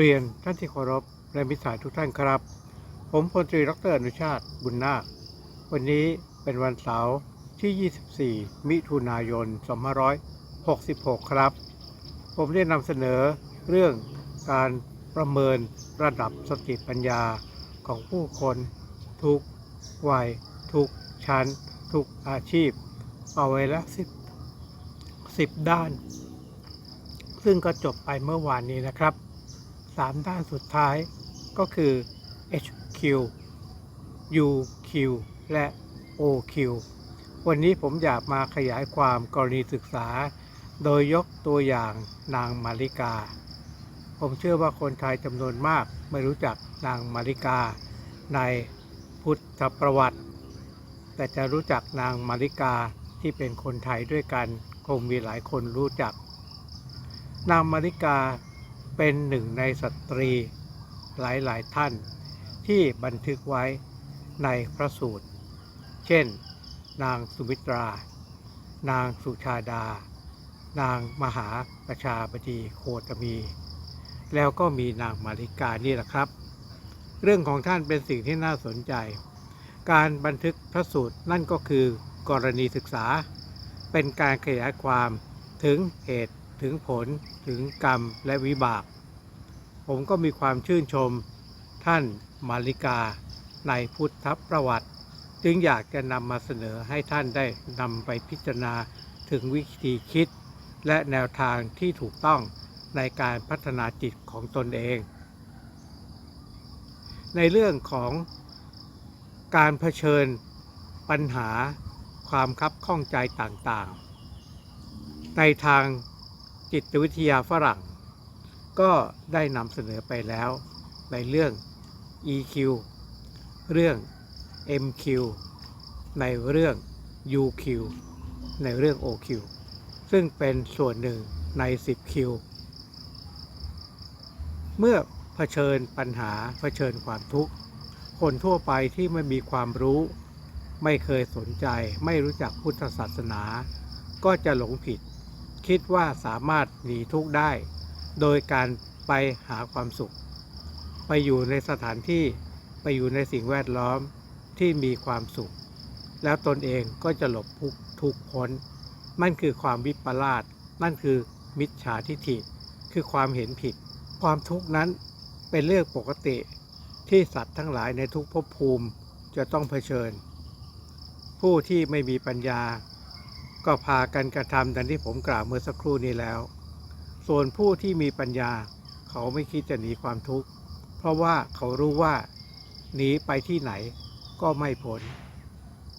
เรียนท่านที่เคารพและมิตรสายทุกท่านครับ ผมพลตรีดรอนุชาติบุญนาค วันนี้เป็นวันเสาร์ที่ 24 มิถุนายน 2566 ครับ ผมได้นำเสนอเรื่องการประเมินระดับสติปัญญาของผู้คนทุกวัย ทุกชั้น ทุกอาชีพ เอาไว้ล้วสิบสิบด้าน ซึ่งก็จบไปเมื่อวานนี้นะครับ สามด้านสุดท้ายก็คือ HQ UQ และ OQ วันนี้ผมอยากมาขยายความกรณีศึกษา โดยยกตัวอย่างนางมาริกา ผมเชื่อว่าคนไทยจำนวนมากไม่รู้จักนางมาริกา ในพุทธประวัติ แต่จะรู้จักนางมาริกาที่เป็นคนไทยด้วยกัน คงมีหลายคนรู้จัก นางมาริกา เป็นหนึ่งในสตรีหลาย ๆ ท่าน ที่บันทึกไว้ในพระสูตร เช่น นางสุมิตรา นางสุชาดา นางมหาประชาบดีโคตมี แล้วก็มีนางมาริกานี่แหละครับ เรื่องของท่านเป็นสิ่งที่น่าสนใจ การบันทึกพระสูตรนั่นก็คือกรณีศึกษา เป็นการขยายความถึงเหตุ ถึงผลถึงกรรมและวิบาก ผมก็มีความชื่นชม ท่านมาริกา ในพุทธประวัติ จึงอยากจะนำมาเสนอให้ท่านได้นำไปพิจารณาถึงวิธีคิด และแนวทางที่ถูกต้องในการพัฒนาจิตของตนเอง ในเรื่องของการเผชิญปัญหาความคับข้องใจต่างๆ ในทาง จิตวิทยาฝรั่ง ก็ได้นำเสนอไปแล้วในเรื่อง EQ เรื่อง MQ ในเรื่อง UQ ในเรื่อง OQ ซึ่งเป็นส่วนหนึ่งใน 10Q เมื่อเผชิญปัญหาเผชิญความทุกข์ คนทั่วไปที่ไม่มีความรู้ ไม่เคยสนใจไม่รู้จักพุทธศาสนา ก็จะหลงผิด คิดว่าสามารถหนีทุกข์ได้ โดยการไปหาความสุข ไปอยู่ในสถานที่ไปอยู่ในสิ่งแวดล้อมที่มีความสุข แล้วตนเองก็จะหลบทุกทุกพ้นนั่นคือความวิปลาสนั่นคือมิจฉาทิฐิ คือความเห็นผิด ความทุกข์นั้นเป็นเรื่องปกติที่สัตว์ทั้งหลายในทุกภพภูมิจะต้องเผชิญ ผู้ที่ไม่มีปัญญา ก็พากันกระทำดังที่ผมกล่าวเมื่อสักครู่นี้แล้ว ส่วนผู้ที่มีปัญญา เขาไม่คิดจะหนีความทุกข์ เพราะว่าเขารู้ว่าหนีไปที่ไหนก็ไม่พ้น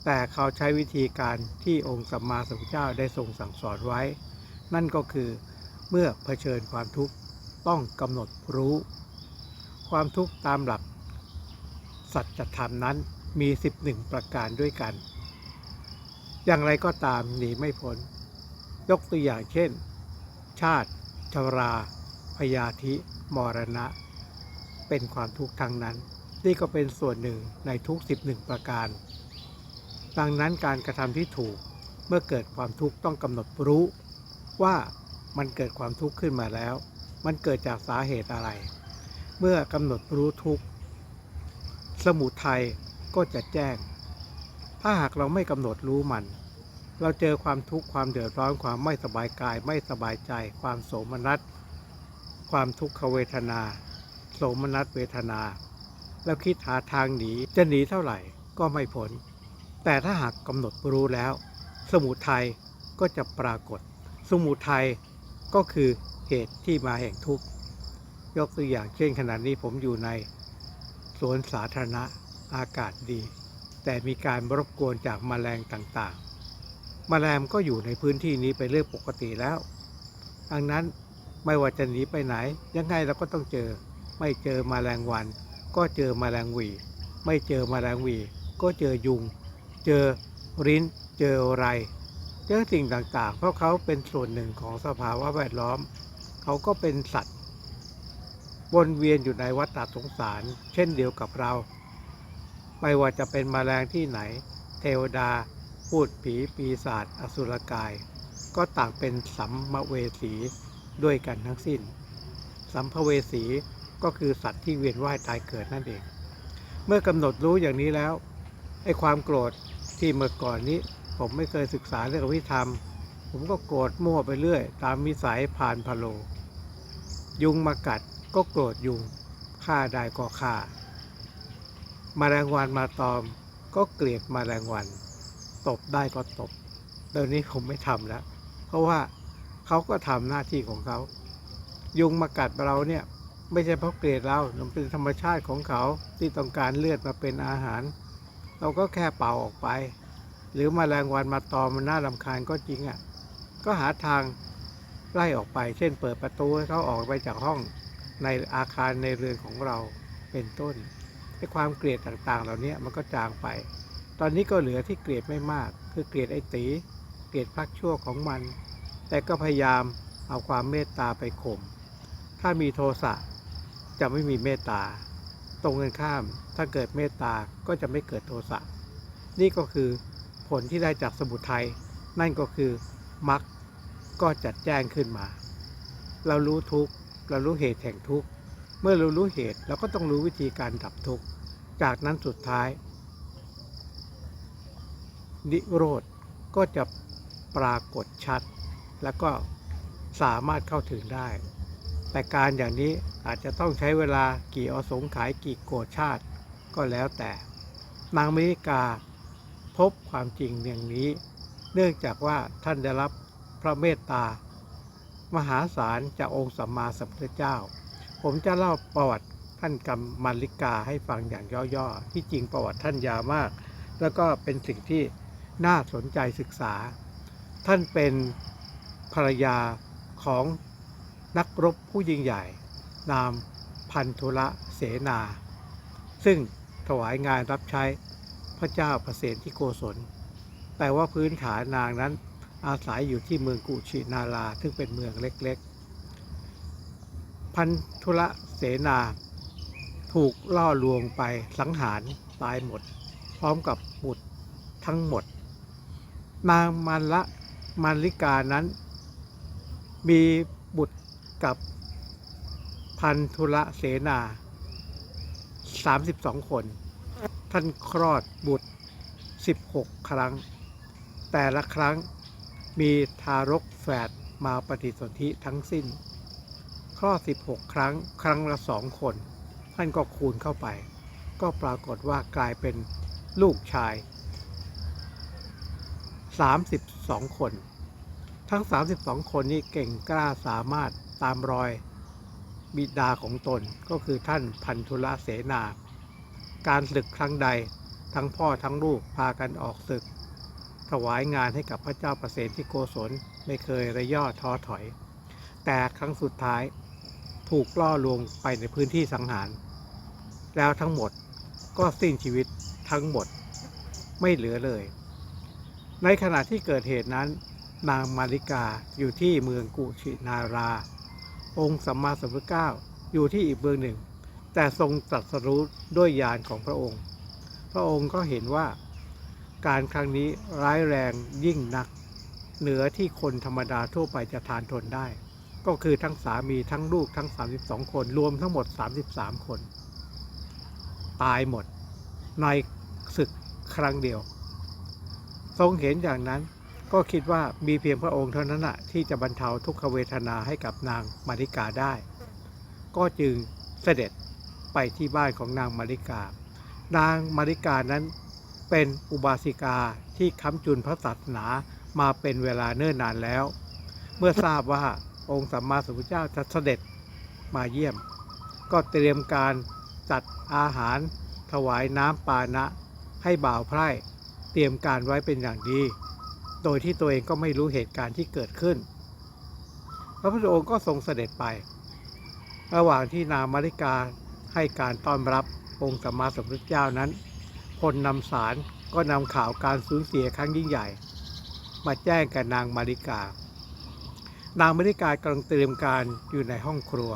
แต่เขาใช้วิธีการที่องค์สัมมาสัมพุทธเจ้าได้ทรงสั่งสอนไว้ นั่นก็คือเมื่อเผชิญความทุกข์ต้องกำหนดรู้ ความทุกข์ตามหลักสัจธรรมนั้นมี 11 ประการด้วยกัน อย่างไรก็ตามหนีไม่พ้น ยกตัวอย่างเช่น ชาติชรา พยาธิมรณะ เป็นความทุกข์ทางนั้น นี่ก็เป็นส่วนหนึ่งในทุก 11 ประการ ดังนั้นการกระทำที่ถูกเมื่อเกิดความทุกข์ต้องกำหนดรู้ ว่ามันเกิดความทุกข์ขึ้นมาแล้ว มันเกิดจากสาเหตุอะไร เมื่อกำหนดรู้ทุกข์สมุทัยก็จะแจ้ง ถ้าหากเราไม่กำหนดรู้มัน เราเจอความทุกข์ความเดือดร้อนความไม่สบายกาย ไม่สบายใจ ความโสมนัส ความทุกขเวทนา โสมนัสเวทนา แล้วคิดหาทางหนีจะหนีเท่าไหร่ก็ไม่พ้นแต่ถ้าหากกำหนดรู้แล้ว สมุทัยก็จะปรากฏ สมุทัยก็คือเหตุที่มาแห่งทุกข์ยกตัวอย่างเช่นขณะนี้ผมอยู่ในสวนสาธารณะอากาศดี แต่มีการรบกวนจากแมลงต่างๆแมลงก็อยู่ในพื้นที่นี้ไปเรื่องปกติแล้ว ดังนั้นไม่ว่าจะหนีไปไหน ยังไงเราก็ต้องเจอ ไม่เจอแมลงวัน ก็เจอแมลงวี ไม่เจอแมลงวี ก็เจอยุง เจอริ้น เจอไร เจอสิ่งต่างๆ เพราะเขาเป็นส่วนหนึ่งของสภาวะแวดล้อม เขาก็เป็นสัตว์วนเวียนอยู่ในวัฏฏสงสาร เช่นเดียวกับเรา ไม่ว่าจะเป็นมแมลงที่ไหน เทวดา พูดผีปีศาจอสุรกาย ก็ต่างเป็นสัมมเวสีด้วยกันทั้งสิ้น สัมภเวสีก็คือสัตว์ที่เวียนว่ายตายเกิดนั่นเอง เมื่อกำหนดรู้อย่างนี้แล้วไอ้ความโกรธที่เมื่อก่อนนี้ ผมไม่เคยศึกษาเรื่องอวิธรรม ผมก็โกรธมั่วไปเรื่อย ตามมิสัยผ่านพะโล ยุงมากัดก็โกรธยุงฆ่าได้ก็ฆ่า มแมลงวันมาตอม ก็เกลียดมแมลงวัน ตบได้ก็ตบเดี๋ยวนี้ผมไม่ทำแล้ว เพราะว่าเขาก็ทำหน้าที่ของเขา ยุงมากัดเราเนี่ย ไม่ใช่เพราะเกลียดเรา มันเป็นธรรมชาติของเขาที่ต้องการเลือดมาเป็นอาหาร เราก็แค่เป่าออกไป หรือมแมลงวันมาตอมมันน่ารำคาญก็จริงอะ่ะ ก็หาทางไล่ออกไป เช่น เปิดประตูให้เขาออกไปจากห้องในอาคารในเรือนของเราเป็นต้น ไอ้ความเกลียดต่างๆ เหล่านี้มันก็จางไป ตอนนี้ก็เหลือที่เกลียดไม่มาก คือเกลียดไอ้ตี เกลียดพักชั่วของมัน แต่ก็พยายามเอาความเมตตาไปข่ม ถ้ามีโทสะจะไม่มีเมตตา ตรงกันข้าม ถ้าเกิดเมตตาก็จะไม่เกิดโทสะ นี่ก็คือผลที่ได้จากสมุทัย นั่นก็คือมรรคก็จัดแจ้งขึ้นมา เรารู้ทุกเรารู้เหตุแห่งทุกข์ เมื่อเรารู้เหตุเราก็ต้องรู้วิธีการดับทุกข์ จากนั้นสุดท้าย นิโรธก็จะปรากฏชัด แล้วก็สามารถเข้าถึงได้ แต่การอย่างนี้อาจจะต้องใช้เวลากี่อสงไขายกี่โกรธชาติ ก็แล้วแต่ นางมริกาพบความจริงอย่างนี้ เนื่องจากว่าท่านได้รับพระเมตตามหาศาลจากองค์สัมมาสัมพุทธเจ้า ผมจะเล่าประวัติท่านกรรมมาริกาให้ฟังอย่างย่อๆ ที่จริงประวัติท่านยาวมาก แล้วก็เป็นสิ่งที่น่าสนใจศึกษา ท่านเป็นภรรยาของนักรบผู้ยิ่งใหญ่ นามพันธุระเสนา ซึ่งถวายงานรับใช้พระเจ้าประเสนที่โกศล แต่ว่าพื้นฐานนางนั้นอาศัยอยู่ที่เมืองกุชินารา ซึ่งเป็นเมืองเล็กๆ พันธุระเสนา ถูกล่อลวงไปสังหารตายหมด พร้อมกับบุตรทั้งหมด นางมันละมันลิกานั้น มีบุตรกับพันธุระเสนา 32 คน ท่านคลอดบุตร 16 ครั้ง แต่ละครั้งมีทารกแฝดมาปฏิสนธิทั้งสิ้น คลอด 16 ครั้ง ครั้งละสองคน ท่านก็คูณเข้าไป ก็ปรากฏว่ากลายเป็นลูกชาย 32 คน ทั้ง 32 คนนี้เก่งกล้าสามารถตามรอยบิดาของตนก็คือท่านพันธุระเสนา การศึกครั้งใดทั้งพ่อทั้งลูกพากันออกศึก ถวายงานให้กับพระเจ้าประเสนที่โกศลไม่เคยระย่อท้อถอย แต่ครั้งสุดท้าย ถูกล่อลวงไปในพื้นที่สังหาร แล้วทั้งหมดก็สิ้นชีวิตทั้งหมดไม่เหลือเลย ในขณะที่เกิดเหตุนั้น นางมาริกาอยู่ที่เมืองกุชินารา องค์สัมมาสัมพุทธเจ้าอยู่ที่อีกเมืองหนึ่ง แต่ทรงตรัสรู้ด้วยญาณของพระองค์ พระองค์ก็เห็นว่า การครั้งนี้ร้ายแรงยิ่งนัก เหนือที่คนธรรมดาทั่วไปจะทานทนได้ ก็คือทั้งสามีทั้งลูกทั้ง 32 คน รวมทั้งหมด 33 คน ตายหมด ในศึกครั้งเดียว ทรงเห็นอย่างนั้นก็คิดว่ามีเพียงพระองค์เท่านั้นนะที่จะบรรเทาทุกขเวทนาให้กับนางมาริกาได้ ก็จึงเสด็จไปที่บ้านของนางมาริกา นางมาริกานั้นเป็นอุบาสิกาที่ค้ำจุนพระศาสนามาเป็นเวลาเนิ่นนานแล้ว เมื่อทราบว่า องค์สัมมาสัมพุทธเจ้าจะเสด็จมาเยี่ยม ก็เตรียมการจัดอาหารถวายน้ำปานะ ให้บ่าวไพร่เตรียมการไว้เป็นอย่างดี โดยที่ตัวเองก็ไม่รู้เหตุการณ์ที่เกิดขึ้น พระพุทธองค์ก็ทรงเสด็จไป ระหว่างที่นางมาริกาให้การต้อนรับองค์สัมมาสัมพุทธเจ้านั้น คนนำสารก็นำข่าวการสูญเสียครั้งยิ่งใหญ่ มาแจ้งกับนางมาริกา นางมริกากำลังเตรียมการอยู่ในห้องครัว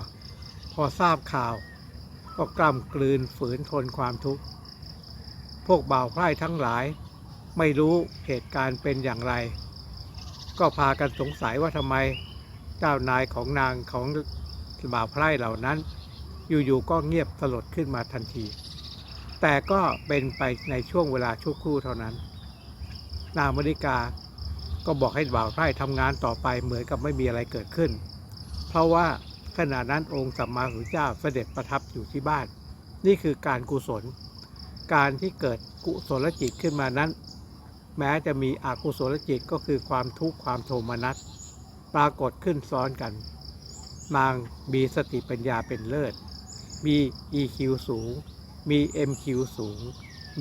พอทราบข่าว ก็กล้ำกลืนฝืนทนความทุกข์ พวกบ่าวไพร่ทั้งหลาย ไม่รู้เหตุการณ์เป็นอย่างไร ก็พากันสงสัยว่าทำไมเจ้านายของนางของบ่าวไพร่เหล่านั้น อยู่ๆก็เงียบสลดขึ้นมาทันที แต่ก็เป็นไปในช่วงเวลาชั่วครู่เท่านั้น นางมริกา ก็บอกให้บ่าวไพร่ทำงานต่อไปเหมือนกับไม่มีอะไรเกิดขึ้น เพราะว่าขณะนั้นองค์สัมมาสัมพุทธเจ้าเสด็จประทับอยู่ที่บ้าน นี่คือการกุศล การที่เกิดกุศลจิตขึ้นมานั้น แม้จะมีอกุศลจิตก็คือความทุกข์ความโทมนัสปรากฏขึ้นซ้อนกัน นางมีสติปัญญาเป็นเลิศ มี EQ สูง มี MQ สูง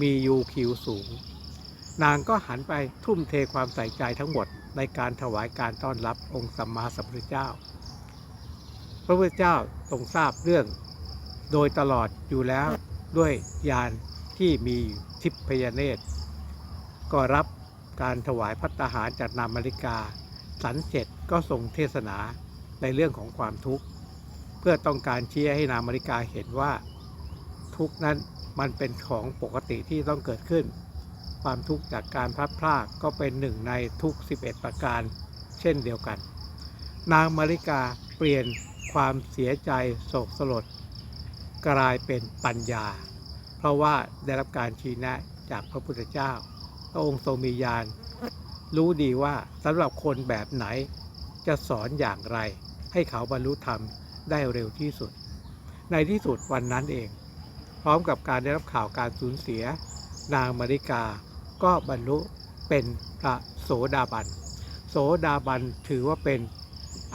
มี UQ สูง นางก็หันไปทุ่มเทความใส่ใจทั้งหมดในการถวายการต้อนรับองค์สัมมาสัมพุทธเจ้า พระพุทธเจ้าทรงทราบเรื่อง โดยตลอดอยู่แล้วด้วยญาณที่มีทิพยเนตร ก็รับการถวายพัตตาหารจากนามริกา สันเสร็จก็ทรงเทศนาในเรื่องของความทุกข์ เพื่อต้องการชี้ให้นามริกาเห็นว่า ทุกข์นั้นมันเป็นของปกติที่ต้องเกิดขึ้น ความทุกข์จากการพลัดพรากก็เป็นหนึ่งในทุก 11 ประการ เช่นเดียวกัน นางมาริกาเปลี่ยนความเสียใจโศกสลด กลายเป็นปัญญา เพราะว่าได้รับการชี้แนะจากพระพุทธเจ้า พระองค์ทรงมีญาณรู้ดีว่าสำหรับคนแบบไหนจะสอนอย่างไร ให้เขาบรรลุธรรมได้เร็วที่สุด ในที่สุดวันนั้นเอง พร้อมกับการได้รับข่าวการสูญเสีย นางมาริกา ก็บรรลุเป็นพระโสดาบัน โสดาบันถือว่าเป็น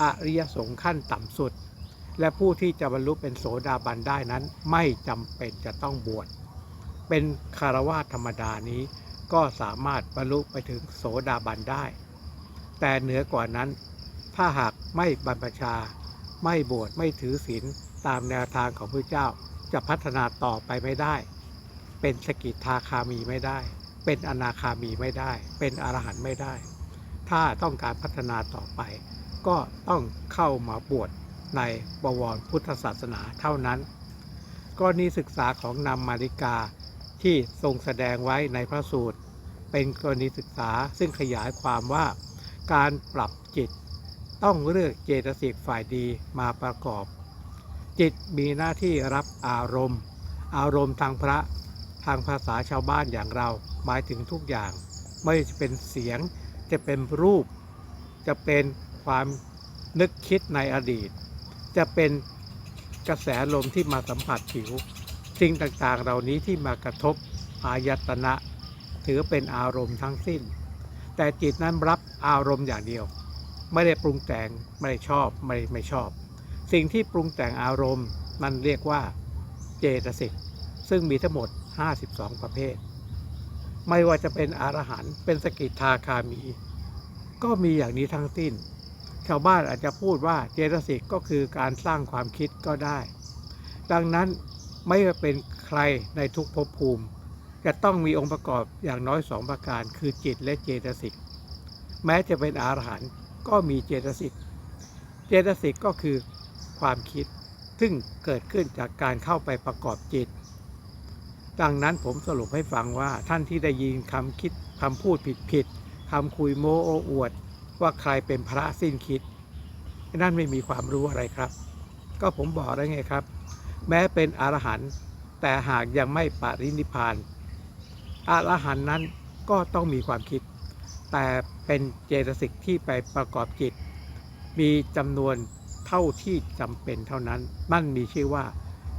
อริยสงฆ์ขั้นต่ำสุด และผู้ที่จะบรรลุเป็นโสดาบันได้นั้นไม่จำเป็นจะต้องบวช เป็นคารวะธรรมดานี้ก็สามารถบรรลุไปถึงโสดาบันได้ แต่เหนือกว่านั้น ถ้าหากไม่บรรพชา ไม่บวชไม่ถือศีลตามแนวทางของพระเจ้าจะพัฒนาต่อไปไม่ได้ เป็นสกิทาคามีไม่ได้ เป็นอนาคามีไม่ได้ เป็นอรหันต์ไม่ได้ ถ้าต้องการพัฒนาต่อไป ก็ต้องเข้ามาบวชในบวรพุทธศาสนาเท่านั้นกรณีศึกษาของนำมาริกาที่ทรงแสดงไว้ในพระสูตร เป็นกรณีศึกษาซึ่งขยายความว่าการปรับจิตต้องเลือกเจตสิกฝ่ายดีมาประกอบ จิตมีหน้าที่รับอารมณ์ อารมณ์ทางพระทางภาษาชาวบ้านอย่างเรา หมายถึงทุกอย่าง ไม่ว่าจะเป็นเสียง จะเป็นรูป จะเป็นความนึกคิดในอดีต จะเป็นกระแสลมที่มาสัมผัสผิว สิ่งต่างๆ เหล่านี้ที่มากระทบอายตนะ ถือเป็นอารมณ์ทั้งสิ้น แต่จิตนั้นรับอารมณ์อย่างเดียว ไม่ได้ปรุงแต่งไม่ได้ชอบไม่ไม่ชอบ สิ่งที่ปรุงแต่งอารมณ์นั่นเรียกว่าเจตสิกซึ่งมีทั้งหมด 52 ประเภท ไม่ว่าจะเป็นอรหันต์เป็นสกิทาคามี ก็มีอย่างนี้ทั้งสิ้น ชาวบ้านอาจจะพูดว่าเจตสิกก็คือการสร้างความคิดก็ได้ ดังนั้นไม่ว่าเป็นใครในทุกภพภูมิ จะต้องมีองค์ประกอบอย่างน้อยสองประการ คือจิตและเจตสิก แม้จะเป็นอรหันต์ก็มีเจตสิก เจตสิกก็คือความคิด ซึ่งเกิดขึ้นจากการเข้าไปประกอบจิต ดังนั้นผมสรุปให้ฟังว่าท่านที่ได้ยินคำคิดคำพูดผิดผิดๆคำคุยโม้โอ้อวด ว่าใครเป็นพระสิ้นคิด นั่นไม่มีความรู้อะไรครับ ก็ผมบอกแล้วไงครับ แม้เป็นอรหันต์แต่หากยังไม่ปรินิพพานอรหันต์นั้นก็ต้องมีความคิด แต่เป็นเจตสิกที่ไปประกอบจิต มีจำนวนเท่าที่จำเป็นเท่านั้นนั่นมีชื่อว่า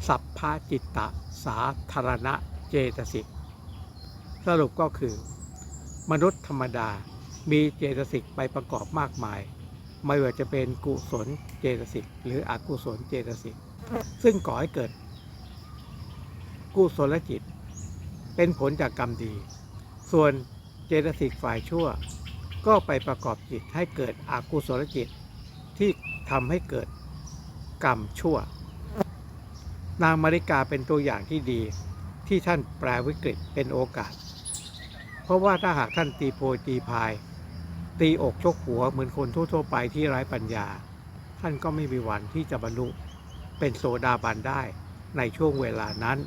สัพพจิตตสาธารณะเจตสิก สรุปก็คือ มนุษย์ธรรมดามีเจตสิกไปประกอบมากมาย ไม่ว่าจะเป็นกุศลเจตสิกหรืออกุศลเจตสิก ซึ่งก่อให้เกิด กุศลจิต เป็นผลจากกรรมดี ส่วนเจตสิกฝ่ายชั่ว ก็ไปประกอบจิตให้เกิดอกุศลจิตที่ทำให้เกิดกรรมชั่ว นางมาริกาเป็นตัวอย่างที่ดี ที่ท่านแปลวิกฤตเป็นโอกาส เพราะว่าถ้าหากท่านตีโพยตีพาย ตีอกชกหัวเหมือนคนทั่วๆไปที่ไร้ปัญญา ท่านก็ไม่มีวันที่จะบรรลุเป็นโสดาบันได้ในช่วงเวลานั้น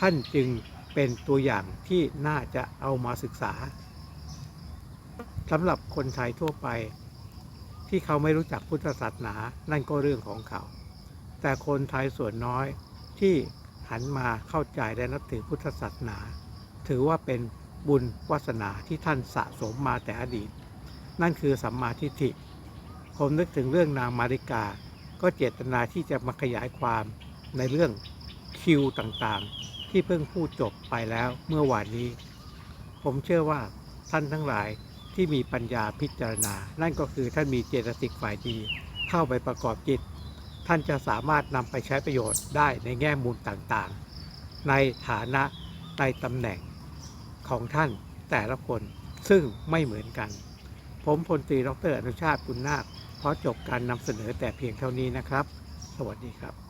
ท่านจึงเป็นตัวอย่างที่น่าจะเอามาศึกษาสำหรับคนไทยทั่วไป ที่เขาไม่รู้จักพุทธศาสนานั่นก็เรื่องของเขา แต่คนไทยส่วนน้อยที่หันมาเข้าใจและนับถือพุทธศาสนา ถือว่าเป็นบุญวาสนาที่ท่านสะสมมาแต่อดีต นั่นคือสัมมาทิฏฐิ ผมนึกถึงเรื่องนางมาริกา ก็เจตนาที่จะมาขยายความในเรื่องคิวต่างๆ ที่เพิ่งพูดจบไปแล้วเมื่อวานนี้ ผมเชื่อว่าท่านทั้งหลายที่มีปัญญาพิจารณา นั่นก็คือท่านมีเจตสิกฝ่ายดีเข้าไปประกอบจิต ท่านจะสามารถนำไปใช้ประโยชน์ได้ในแง่มุมต่างๆ ในฐานะในตำแหน่งของท่านแต่ละคนซึ่งไม่เหมือนกัน ผมพลตรีดรอนุชาติกุลนาคขอจบการนำเสนอแต่เพียงเท่านี้นะครับ สวัสดีครับ